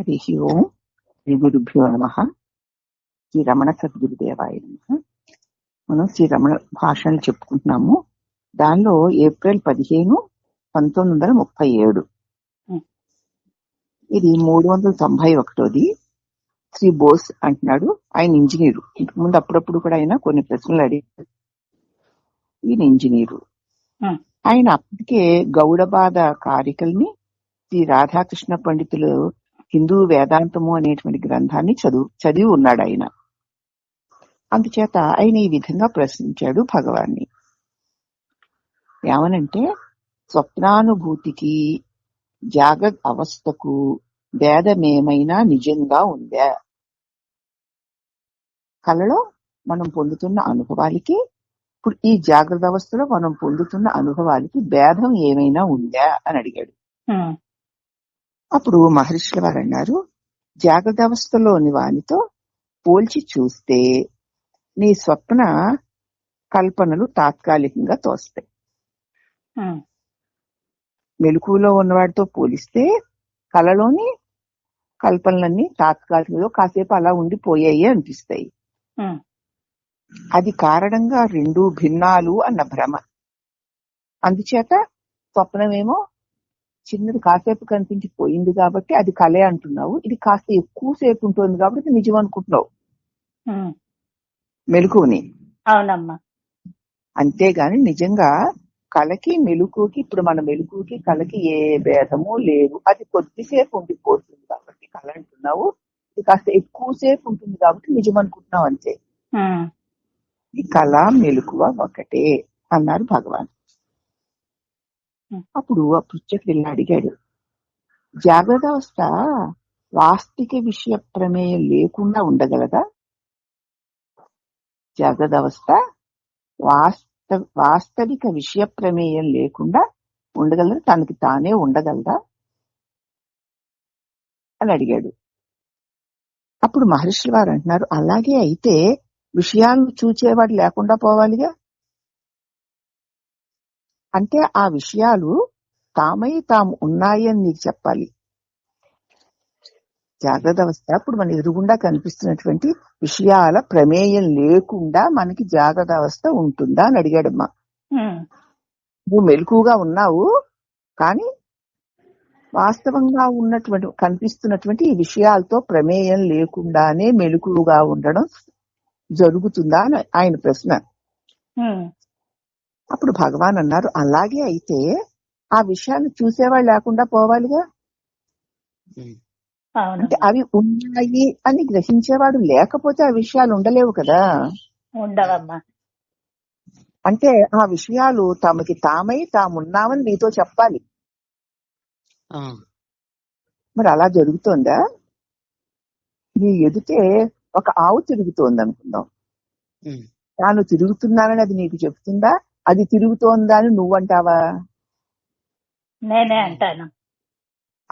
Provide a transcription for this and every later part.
హరి ఓం శ్రీ గురుభ్యో నమ. శ్రీ రమణ సద్గురుదేవాయ నమ. మనం శ్రీ రమణ భాషను చెప్పుకుంటున్నాము. దానిలో ఏప్రిల్ పదిహేను పంతొమ్మిది వందల ముప్పై ఏడు. ఇది మూడు వందల తొంభై ఒకటోది. శ్రీ బోస్ అంటున్నాడు. ఆయన ఇంజనీరు. ఇంతకుముందు అప్పుడప్పుడు కూడా ఆయన కొన్ని ప్రశ్నలు అడిగారు. ఈయన ఇంజనీరు. ఆయన అప్పటికే గౌడబాద కారికల్ని శ్రీ రాధాకృష్ణ పండితులు హిందూ వేదాంతము అనేటువంటి గ్రంథాన్ని చదువు చదివి ఉన్నాడు ఆయన. అందుచేత ఆయన ఈ విధంగా ప్రశ్నించాడు భగవాన్ని. ఏమనంటే స్వప్నానుభూతికి జాగ అవస్థకు భేదమేమైనా నిజంగా ఉందా? కలలో మనం పొందుతున్న అనుభవాలకి ఇప్పుడు ఈ జాగ్రత్త అవస్థలో మనం పొందుతున్న అనుభవాలకి భేదం ఏమైనా ఉందా? అని అడిగాడు. అప్పుడు మహర్షుల వారు అన్నారు జాగ్రత్త అవస్థలోని వానితో పోల్చి చూస్తే నీ స్వప్న కల్పనలు తాత్కాలికంగా తోస్తాయి. ఉమ్, మెలకువలో ఉన్నవాడితో పోలిస్తే కలలోని కల్పనలన్నీ తాత్కాలికంగా కాసేపు అలా ఉండిపోయాయి అనిపిస్తాయి. అది కారణంగా రెండు భిన్నాలు అన్న భ్రమ. అందుచేత స్వప్నమేమో చిన్నది కాసేపు కనిపించి పోయింది కాబట్టి అది కలే అంటున్నావు. ఇది కాస్త ఎక్కువసేపు ఉంటుంది కాబట్టి నిజం అనుకుంటున్నావు. ఉమ్. మెలకువని. అవునమ్మా. అంతేగాని నిజంగా కళకి మెలుకుకి ఇప్పుడు మన మెలుకుకి కళకి ఏ భేదము లేదు అది కొద్దిసేపు ఉండిపోతుంది కాబట్టి కళ అంటున్నావు. ఇది కాస్త ఎక్కువసేపు ఉంటుంది కాబట్టి నిజం అనుకుంటున్నావు అంతే. ఈ కళ మెలకువ ఒకటే అన్నారు భగవాన్. అప్పుడు ఆ పుచ్చకుడు ఇలా అడిగాడు జాగ్రత్త అవస్థ వాస్తవిక విషయ ప్రమేయం లేకుండా ఉండగలదా? జాగ్రత్త అవస్థ వాస్త వాస్తవిక విషయ ప్రమేయం లేకుండా ఉండగలదా? తనకి తానే ఉండగలదా? అని అడిగాడు. అప్పుడు మహర్షి వారు అంటున్నారు అలాగే అయితే విషయాలను చూచేవాడు లేకుండా పోవాలిగా? అంటే ఆ విషయాలు తామై తాము ఉన్నాయి అని నీకు చెప్పాలి. జాగ్రత్త అవస్థ. ఇప్పుడు మన ఎదురుగుండా కనిపిస్తున్నటువంటి విషయాల ప్రమేయం లేకుండా మనకి జాగ్రత్త అవస్థ ఉంటుందా అని అడిగాడమ్మా. నువ్వు మెలకుగా ఉన్నావు కానీ వాస్తవంగా ఉన్నటువంటి కనిపిస్తున్నటువంటి ఈ విషయాలతో ప్రమేయం లేకుండానే మెలకుగా ఉండడం జరుగుతుందా అని ఆయన ప్రశ్న. అప్పుడు భగవాన్ అన్నారు అలాగే అయితే ఆ విషయాన్ని చూసేవాళ్ళు లేకుండా పోవాలిగా? అవును. అంటే అవి ఉన్నాయి అని గ్రహించేవాడు లేకపోతే ఆ విషయాలు ఉండలేవు కదా? ఉండవమ్మా. అంటే ఆ విషయాలు తమకి తామై తామున్నామని నీతో చెప్పాలి. మరి అలా జరుగుతోందా? నీ ఎదుటే ఒక ఆవు తిరుగుతోంది అనుకుందాం తాను తిరుగుతున్నానని అది నీకు చెప్తుందా అది తిరుగుతోందా అని నువ్వంటావా? నేనే అంటాను.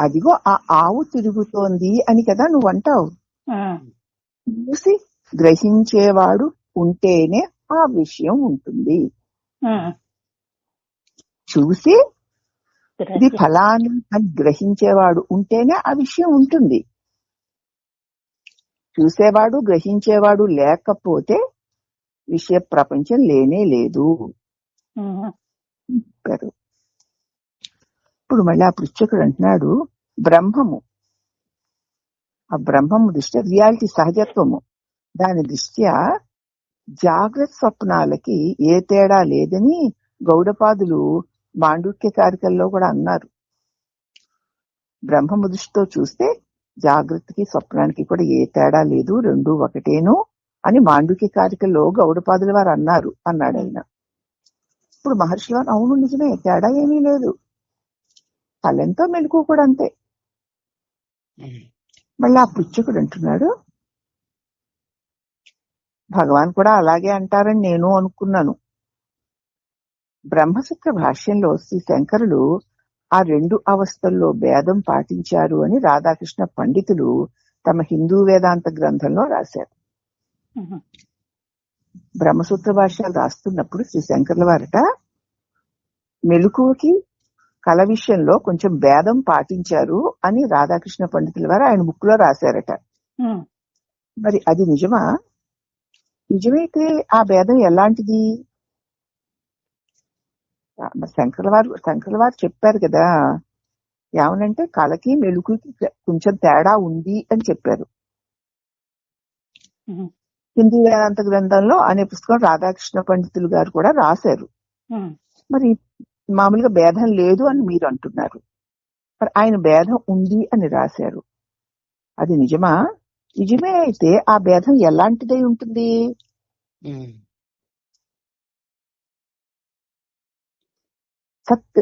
అదిగో ఆ ఆవు తిరుగుతోంది అని కదా నువ్వు అంటావు చూసి గ్రహించేవాడు ఉంటేనే ఆ విషయం ఉంటుంది. చూసి ఇది గ్రహించి- ఫలాని అని గ్రహించేవాడు ఉంటేనే ఆ విషయం ఉంటుంది. చూసేవాడు గ్రహించేవాడు లేకపోతే విషయ ప్రపంచం లేనే లేదు. చెప్పారు ఇప్పుడు మళ్ళీ ఆ పృచ్ఛకుడు అంటున్నాడు బ్రహ్మము. ఆ బ్రహ్మము దృష్ట్యా రియాలిటీ సహజత్వము. దాని దృష్ట్యా జాగ్రత్త స్వప్నాలకి ఏ తేడా లేదని గౌడపాదులు మాండుక్య కారికల్లో కూడా అన్నారు. బ్రహ్మము దృష్టితో చూస్తే జాగ్రత్తకి స్వప్నానికి కూడా ఏ తేడా లేదు రెండు ఒకటేను అని మాండుక్య కారికల్లో గౌడపాదుల వారు అన్నారు అన్నాడు ఆయన. ఇప్పుడు మహర్షులు వారు అవును నిజమే తేడా ఏమీ లేదు. కళ్ళెంతో మెలకు కూడా అంతే. మళ్ళీ ఆ పుచ్చకుడు అంటున్నాడు భగవాన్ కూడా అలాగే అంటారని నేను అనుకున్నాను. బ్రహ్మసూత్ర భాష్యంలో శ్రీ శంకరులు ఆ రెండు అవస్థల్లో భేదం పాటించారు అని రాధాకృష్ణ పండితులు తమ హిందూ వేదాంత గ్రంథంలో రాశారు. బ్రహ్మసూత్ర భాష్యాలు రాస్తున్నప్పుడు శ్రీ శంకర్ల వారట మెలకువకి కళ విషయంలో కొంచెం భేదం పాటించారు అని రాధాకృష్ణ పండితుల వారు ఆయన బుక్లో రాశారట మరి అది నిజమా? నిజమైతే ఆ భేదం ఎలాంటిది? శంకర్ల వారు శంకర్ల వారు చెప్పారు కదా. ఏమనంటే కళకి మెలుకుకి కొంచెం తేడా ఉంది అని చెప్పారు. హిందీ వేదాంత గ్రంథంలో అనే పుస్తకం రాధాకృష్ణ పండితులు గారు కూడా రాశారు. మరి మామూలుగా భేదం లేదు అని మీరు అంటున్నారు. మరి ఆయన భేదం ఉంది అని రాశారు. అది నిజమా? నిజమే అయితే ఆ భేదం ఎలాంటిదై ఉంటుంది? సత్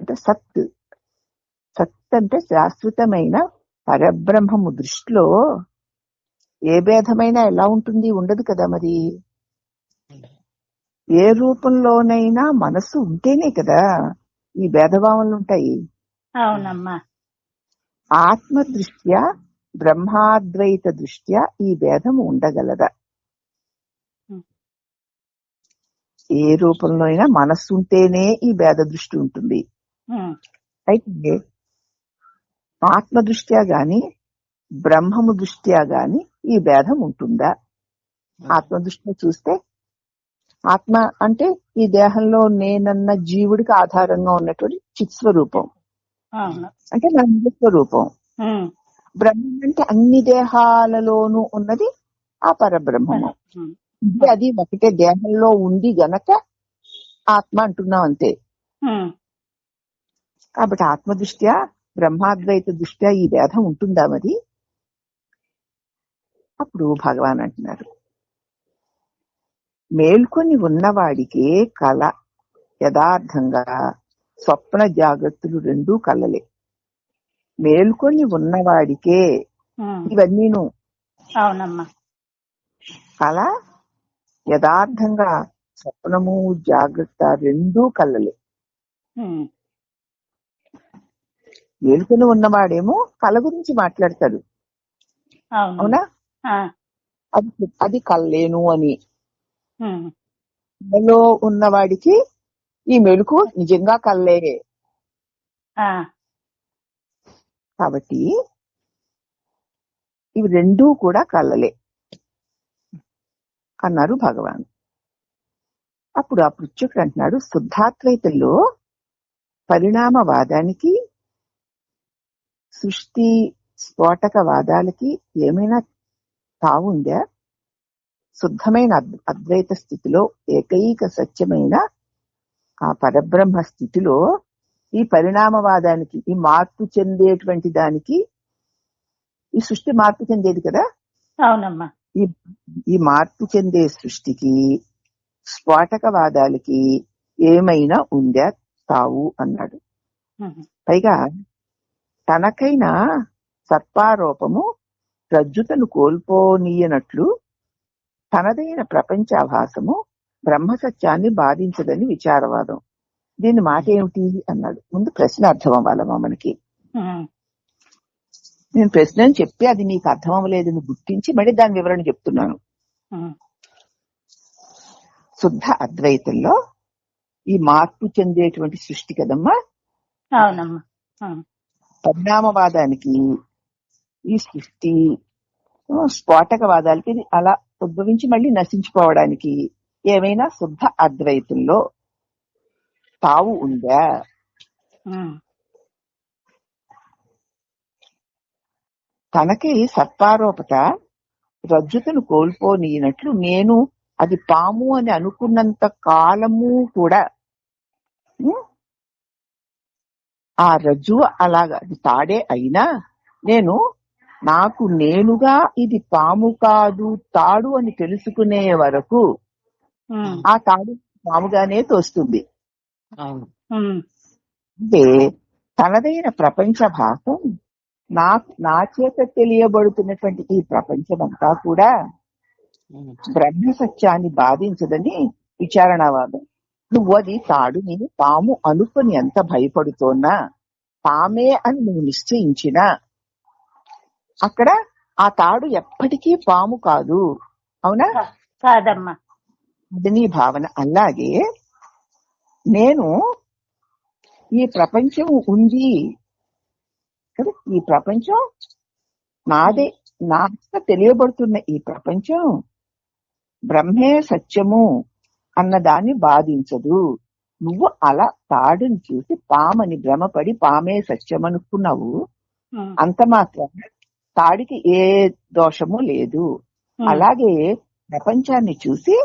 అంటే సత్. సత్ అంటే శాశ్వతమైన పరబ్రహ్మము దృష్టిలో ఏ భేదమైనా ఎలా ఉంటుంది ఉండదు కదా మరి. ఏ రూపంలోనైనా మనస్సు ఉంటేనే కదా ఈ భేదభావనలు ఉంటాయి. అవునమ్మా. ఆత్మ దృష్ట్యా బ్రహ్మాద్వైత దృష్ట్యా ఈ భేదం ఉండగలదా? ఏ రూపంలో అయినా మనస్సు ఉంటేనే ఈ భేద దృష్టి ఉంటుంది. అయితే ఆత్మ దృష్ట్యా గాని బ్రహ్మము దృష్ట్యా గాని ఈ భేదం ఉంటుందా? ఆత్మ దృష్టిలో చూస్తే ఆత్మ అంటే ఈ దేహంలో నేనన్న జీవుడికి ఆధారంగా ఉన్నటువంటి చిత్ స్వరూపం అవును. అంటే నా ఉమ్, బ్రహ్మం అంటే అన్ని దేహాలలోనూ ఉన్నది ఆ పరబ్రహ్మము. అది. ఒకటే దేహంలో ఉంది గనక ఆత్మ అంటున్నాం అంతే. కాబట్టి ఆత్మ దృష్ట్యా బ్రహ్మాద్వైత దృష్ట్యా ఈ భేదం ఉంటుందా మరి? అప్పుడు భగవాన్ అంటున్నారు మేల్కొని ఉన్నవాడికే కళ. యథార్థంగా స్వప్న జాగ్రత్తలు రెండూ కలలే మేల్కొని ఉన్నవాడికే ఉమ్, ఇవన్నీను. అవునమ్మా. కళ యథార్థంగా స్వప్నము జాగ్రత్త రెండూ కలలే మేల్కొని ఉన్నవాడేమో కళ గురించి మాట్లాడతాడు. అవును? అది అది కల్లేను అని. కళలో ఉన్నవాడికి ఈ మెలకు నిజంగా కళ్ళే ఆ, కాబట్టి ఇవి రెండూ కూడా కళ్ళలే అన్నారు భగవాన్. అప్పుడు ఆ పృచ్ఛకుడు అంటున్నాడు శుద్ధాద్వైతంలో పరిణామవాదానికి సృష్టి స్ఫోటకవాదాలకి ఏమైనా తావుందా శుద్ధమైన అద్- అద్వైత స్థితిలో ఏకైక సత్యమైన ఆ పరబ్రహ్మ స్థితిలో ఈ పరిణామవాదానికి ఈ మార్పు చెందేటువంటి దానికి ఈ సృష్టి మార్పు చెందేది కదా? అవునమ్మా. ఈ ఈ మార్పు చెందే సృష్టికి స్ఫోటకవాదాలకి ఏమైనా ఉందా తావు అన్నాడు. పైగా తనకైన సర్పారోపము రజ్జుతను కోల్పోనీయనట్లు తనదైన ప్రపంచాభాసము బ్రహ్మసత్యాన్ని బాధించదని విచారవాదం. దీని మాట ఏమిటి అన్నాడు. ముందు ప్రశ్న అర్థం అవ్వాలమ్మా మనకి? నేను ప్రశ్న చెప్పి అది నీకు అర్థం అవ్వలేదని గుర్తించి మళ్ళీ దాని వివరణ చెప్తున్నాను. శుద్ధ అద్వైతంలో ఈ మార్పు చెందేటువంటి సృష్టి కదమ్మా? పరిణామవాదానికి ఈ సృష్టి స్ఫోటకవాదాలకి ఇది అలా ఉద్భవించి మళ్ళీ నశించిపోవడానికి ఏమైనా శుద్ధ అద్వైతంలో తావు ఉందా తనకి సర్పారోపత రజ్జుతను కోల్పోనీయనట్లు నేను అది పాము అని అనుకున్నంత కాలము కూడా? ఆ రజ్జు అలాగా అది తాడే అయినా నేను నాకు నేనుగా ఇది పాము కాదు తాడు అని తెలుసుకునే వరకు ఆ తాడు పాముగానే తోస్తుంది. అంటే తనదైన ప్రపంచ భాగం నా నా చేత తెలియబడుతున్నటువంటి ఈ ప్రపంచమంతా కూడా బ్రహ్మ సత్యాన్ని బాధించదని విచారణవాదం. నువ్వు అది తాడుని పాము అనుకుని ఎంత భయపడుతోన్నా పామే అని నువ్వు నిశ్చయించినా అక్కడ ఆ తాడు ఎప్పటికీ పాము కాదు. అవునా? కాదమ్మా. అది నీ భావన. అలాగే నేను ఈ ప్రపంచం ఉంది. కదా? ఈ ప్రపంచం నాదే. నాకు తెలియబడుతున్న ఈ ప్రపంచం బ్రహ్మే సత్యము అన్న దాన్ని బాధించదు. నువ్వు అలా తాడుని చూసి పామని భ్రమపడి పామే సత్యం అనుకున్నావు అంత మాత్రం తాడికి ఏ దోషము లేదు. అలాగే ప్రపంచాన్ని చూసి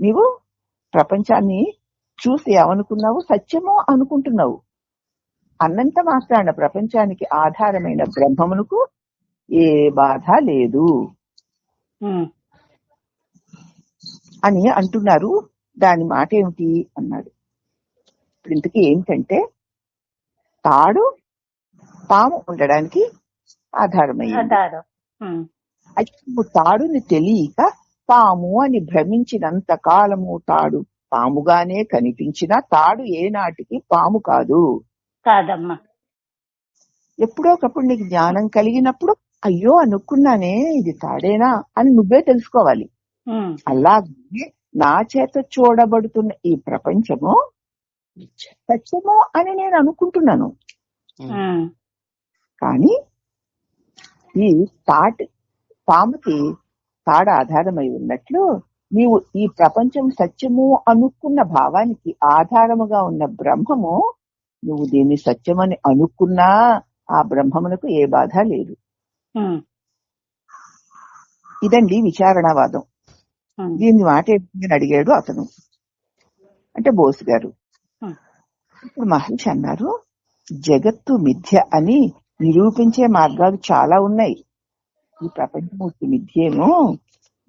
నీవు ప్రపంచాన్ని చూసి ఏమనుకున్నావు? సత్యము అనుకుంటున్నావు. అన్నంత మాత్రాన ప్రపంచానికి ఆధారమైన బ్రహ్మమునకు ఏ బాధ లేదు. అని అంటున్నారు. దాని మాట ఏమిటి? అన్నాడు. ఇప్పుడు ఇంతకీ ఏమిటంటే తాడు పాము ఉండడానికి ఆధారమైంది అయితే తాడుని తెలియక పాము అని భ్రమించినంత కాలము తాడు పాముగానే కనిపించినా తాడు ఏనాటికి పాము కాదు. కాదమ్మా. ఎప్పుడో ఒకప్పుడు నీకు జ్ఞానం కలిగినప్పుడు అయ్యో అనుకున్నానే ఇది తాడేనా అని నువ్వే తెలుసుకోవాలి. అలాగే నా చేత చూడబడుతున్న ఈ ప్రపంచము. సత్యము అని నేను అనుకుంటున్నాను. కానీ ఈ తాటి పాముకి తాడ ఆధారమై ఉన్నట్లు నీవు ఈ ప్రపంచం సత్యము అనుకున్న భావానికి ఆధారముగా ఉన్న బ్రహ్మము నువ్వు దీన్ని సత్యమని అనుకున్నా ఆ బ్రహ్మమునకు ఏ బాధ లేదు. ఇదండి విచారణవాదం. దీన్ని మాట ఏంటని అడిగాడు అతను. అంటే బోస్ గారు. ఇప్పుడు మహర్షి అన్నారు జగత్తు మిథ్య అని నిరూపించే మార్గాలు చాలా ఉన్నాయి. ఈ ప్రపంచమూర్తి మిథ్యేమో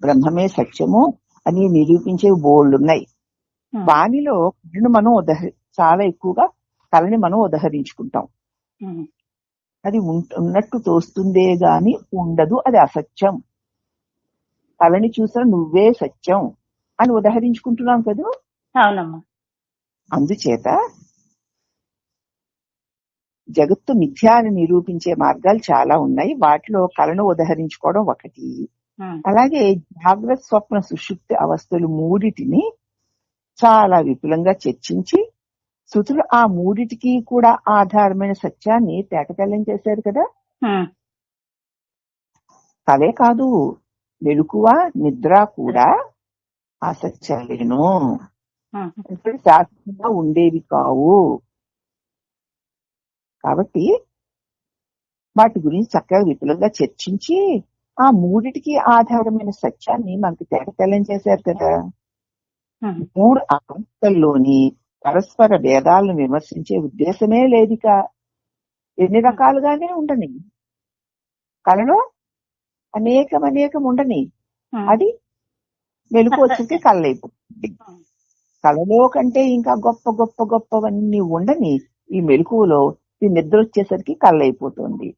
బ్రహ్మమే సత్యము అని నిరూపించే బోల్డ్ ఉన్నాయి. ఉమ్, వానిలో కళను మనం ఉదహ చాలా ఎక్కువగా కళని మనం ఉదహరించుకుంటాం. ఉమ్, అది ఉన్నట్టు తోస్తుందే గాని ఉండదు అది అసత్యం. కళని చూసిన నువ్వే సత్యం అని ఉదహరించుకుంటున్నాం కదా? అవునమ్మా. అందుచేత జగత్తు మిథ్యా అని నిరూపించే మార్గాలు చాలా ఉన్నాయి. వాటిలో కళను ఉదహరించుకోవడం ఒకటి. అలాగే జాగ్రత్త స్వప్న సుషుప్తి అవస్థలు మూడిటిని చాలా విపులంగా చర్చించి శృతులు ఆ మూడిటికి కూడా ఆధారమైన సత్యాన్ని తేటతెల్లం చేశారు కదా. కలే కాదు మెలకువ నిద్ర కూడా ఆ సత్యాలేను. శాశ్వతంగా ఉండేవి కావు. కాబట్టి వాటి గురించి చక్కగా విపులంగా చర్చించి ఆ మూడిటికి ఆధారమైన సత్యాన్ని మనకు తేటతెల్లం చేశారు కదా. మూడు అవస్థల్లోని పరస్పర భేదాలను విమర్శించే ఉద్దేశమే లేదిక. ఎన్ని రకాలుగానే ఉండని. కళలో అనేకం అనేకం ఉండని. అది వెలుగు వచ్చేసి కళ్ళైపోతుంది. కళలో కంటే ఇంకా గొప్ప గొప్ప గొప్పవన్నీ ఉండని ఈ మెలకువలో నిద్ర వచ్చేసరికి కళ్ళైపోతుంది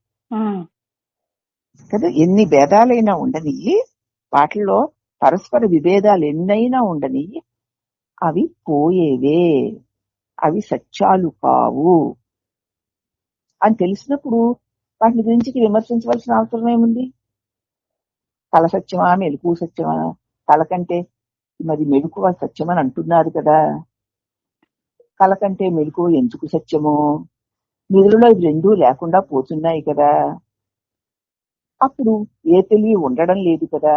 కదా ఎన్ని భేదాలైనా ఉండని వాటిలో పరస్పర విభేదాలు ఎన్నైనా ఉండని అవి పోయేవే అవి సత్యాలు కావు. అని తెలిసినప్పుడు వాటి గురించి విమర్శించవలసిన అవసరం ఏముంది? కళ సత్యమా మెలకు సత్యమా? కళ కంటే మరి మెలకువ సత్యమని అంటున్నారు కదా. కళ కంటే మెలకువ ఎందుకు సత్యము? నిధులలో ఇవి రెండూ లేకుండా పోతున్నాయి కదా. అప్పుడు ఏ తెలివి ఉండడం లేదు కదా.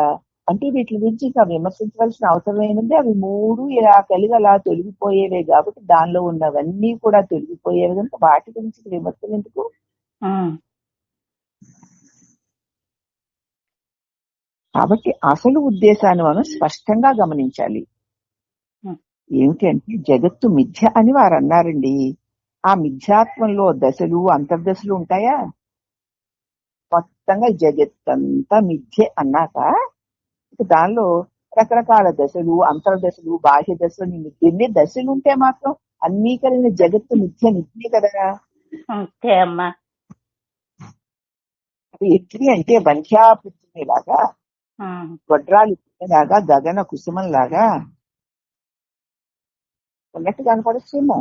అంటే వీటి గురించి ఇంకా విమర్శించవలసిన అవసరం ఏముంది? అవి మూడు ఇలా కలిగి అలా తొలగిపోయేవే కాబట్టి దానిలో ఉన్నవన్నీ కూడా తొలగిపోయేవి కనుక వాటి గురించి విమర్శలు ఎందుకు? కాబట్టి అసలు ఉద్దేశాన్ని మనం స్పష్టంగా గమనించాలి. ఏమిటి అంటే జగత్తు మిథ్య అని వారు అన్నారండి ఆ మిథ్యాత్వంలో దశలు అంతర్దశలు ఉంటాయా? మొత్తంగా జగత్తంతా మిథ్య అన్నాక దానిలో రకరకాల దశలు అంతర్దశలు బాహ్య దశలు ఎన్ని దశలు ఉంటే మాత్రం అన్నీ కలిగిన జగత్తు మిథ్య మిథ్య కదా? అంతే అమ్మా. అది ఎట్లి అంటే బంధ్యాపృథ్వీ లాగా ఉమ్, గొడ్రాలు లాగా గగన కుసుమం లాగా ఉన్నట్టు కనపడుస్తుందేమో